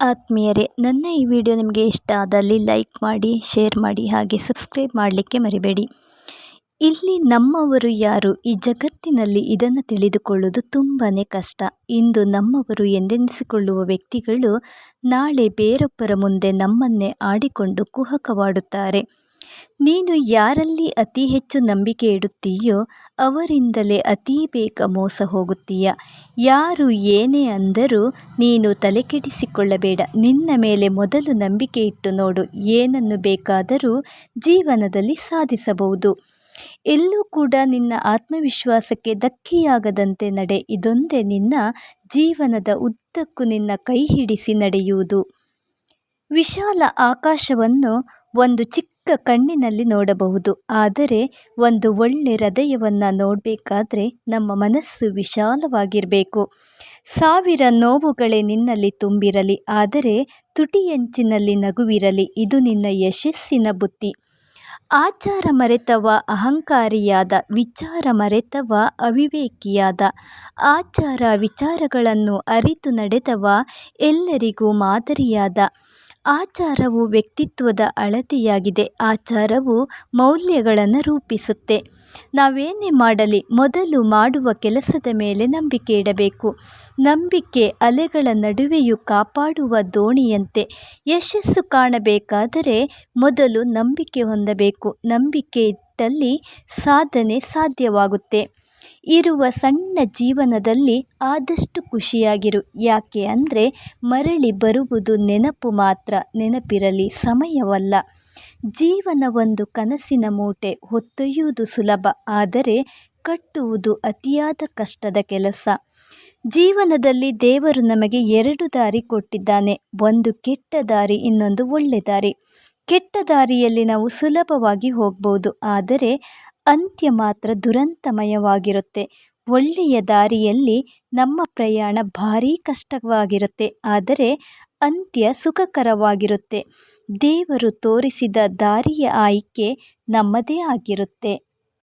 ಆತ್ಮೀಯರೇ, ನನ್ನ ಈ ವಿಡಿಯೋ ನಿಮಗೆ ಇಷ್ಟ ಆದಲ್ಲಿ ಲೈಕ್ ಮಾಡಿ, ಶೇರ್ ಮಾಡಿ ಹಾಗೆ ಸಬ್ಸ್ಕ್ರೈಬ್ ಮಾಡಲಿಕ್ಕೆ ಮರಿಬೇಡಿ. ಇಲ್ಲಿ ನಮ್ಮವರು ಯಾರು? ಈ ಜಗತ್ತಿನಲ್ಲಿ ಇದನ್ನು ತಿಳಿದುಕೊಳ್ಳುವುದು ತುಂಬಾ ಕಷ್ಟ. ಇಂದು ನಮ್ಮವರು ಎಂದೆನಿಸಿಕೊಳ್ಳುವ ವ್ಯಕ್ತಿಗಳು ನಾಳೆ ಬೇರೊಬ್ಬರ ಮುಂದೆ ನಮ್ಮನ್ನೇ ಆಡಿಕೊಂಡು ಕುಹಕವಾಡುತ್ತಾರೆ. ನೀನು ಯಾರಲ್ಲಿ ಅತಿ ಹೆಚ್ಚು ನಂಬಿಕೆ ಇಡುತ್ತೀಯೋ ಅವರಿಂದಲೇ ಅತೀ ಬೇಗ ಮೋಸ ಹೋಗುತ್ತೀಯ. ಯಾರು ಏನೇ ಅಂದರೂ ನೀನು ತಲೆಕೆಡಿಸಿಕೊಳ್ಳಬೇಡ. ನಿನ್ನ ಮೇಲೆ ಮೊದಲು ನಂಬಿಕೆ ಇಟ್ಟು ನೋಡು. ಏನನ್ನು ಬೇಕಾದರೂ ಜೀವನದಲ್ಲಿ ಸಾಧಿಸಬಹುದು. ಎಲ್ಲೂ ಕೂಡ ನಿನ್ನ ಆತ್ಮವಿಶ್ವಾಸಕ್ಕೆ ಧಕ್ಕೆಯಾಗದಂತೆ ನಡೆ. ಇದೊಂದೇ ನಿನ್ನ ಜೀವನದ ಉದ್ದಕ್ಕೂ ನಿನ್ನ ಕೈ ಹಿಡಿಸಿ ನಡೆಯುವುದು. ವಿಶಾಲ ಆಕಾಶವನ್ನು ಒಂದು ಚಿಕ್ಕ ಕಣ್ಣಿನಲ್ಲಿ ನೋಡಬಹುದು. ಆದರೆ ಒಂದು ಒಳ್ಳೆ ಹೃದಯವನ್ನು ನೋಡಬೇಕಾದ್ರೆ ನಮ್ಮ ಮನಸ್ಸು ವಿಶಾಲವಾಗಿರಬೇಕು. ಸಾವಿರ ನೋವುಗಳೇ ನಿನ್ನಲ್ಲಿ ತುಂಬಿರಲಿ, ಆದರೆ ತುಟಿಯಂಚಿನಲ್ಲಿ ನಗುವಿರಲಿ, ಇದು ನಿನ್ನ ಯಶಸ್ಸಿನ ಬುತ್ತಿ. ಆಚಾರ ಮರೆತವ ಅಹಂಕಾರಿಯಾದ ವಿಚಾರ ಮರೆತವ ಅವಿವೇಕಿಯಾದ, ಆಚಾರ ವಿಚಾರಗಳನ್ನು ಅರಿತು ನಡೆದವ ಎಲ್ಲರಿಗೂ ಮಾದರಿಯಾದ. ಆಚಾರವು ವ್ಯಕ್ತಿತ್ವದ ಅಳತೆಯಾಗಿದೆ. ಆಚಾರವು ಮೌಲ್ಯಗಳನ್ನು ರೂಪಿಸುತ್ತೆ. ನಾವೇನೇ ಮಾಡಲಿ, ಮೊದಲು ಮಾಡುವ ಕೆಲಸದ ಮೇಲೆ ನಂಬಿಕೆ ಇಡಬೇಕು. ನಂಬಿಕೆ ಅಲೆಗಳ ನಡುವೆಯೂ ಕಾಪಾಡುವ ದೋಣಿಯಂತೆ. ಯಶಸ್ಸು ಕಾಣಬೇಕಾದರೆ ಮೊದಲು ನಂಬಿಕೆ ಹೊಂದಬೇಕು. ನಂಬಿಕೆ ಇಟ್ಟಲ್ಲಿ ಸಾಧನೆ ಸಾಧ್ಯವಾಗುತ್ತೆ. ಇರುವ ಸಣ್ಣ ಜೀವನದಲ್ಲಿ ಆದಷ್ಟು ಖುಷಿಯಾಗಿರು. ಯಾಕೆ ಅಂದರೆ ಮರಳಿ ಬರುವುದು ನೆನಪು ಮಾತ್ರ, ನೆನಪಿರಲಿ ಸಮಯವಲ್ಲ. ಜೀವನ ಒಂದು ಕನಸಿನ ಮೂಟೆ, ಹೊತ್ತೊಯ್ಯುವುದು ಸುಲಭ, ಆದರೆ ಕಟ್ಟುವುದು ಅತಿಯಾದ ಕಷ್ಟದ ಕೆಲಸ. ಜೀವನದಲ್ಲಿ ದೇವರು ನಮಗೆ ಎರಡು ದಾರಿ ಕೊಟ್ಟಿದ್ದಾನೆ, ಒಂದು ಕೆಟ್ಟ ದಾರಿ, ಇನ್ನೊಂದು ಒಳ್ಳೆ ದಾರಿ. ಕೆಟ್ಟ ದಾರಿಯಲ್ಲಿ ನಾವು ಸುಲಭವಾಗಿ ಹೋಗ್ಬೋದು, ಆದರೆ ಅಂತ್ಯ ಮಾತ್ರ ದುರಂತಮಯವಾಗಿರುತ್ತೆ. ಒಳ್ಳೆಯ ದಾರಿಯಲ್ಲಿ ನಮ್ಮ ಪ್ರಯಾಣ ಭಾರೀ ಕಷ್ಟವಾಗಿರುತ್ತೆ. ಆದರೆ ಅಂತ್ಯ ಸುಖಕರವಾಗಿರುತ್ತೆ. ದೇವರು ತೋರಿಸಿದ ದಾರಿಯ ಆಯ್ಕೆ ನಮ್ಮದೇ ಆಗಿರುತ್ತೆ.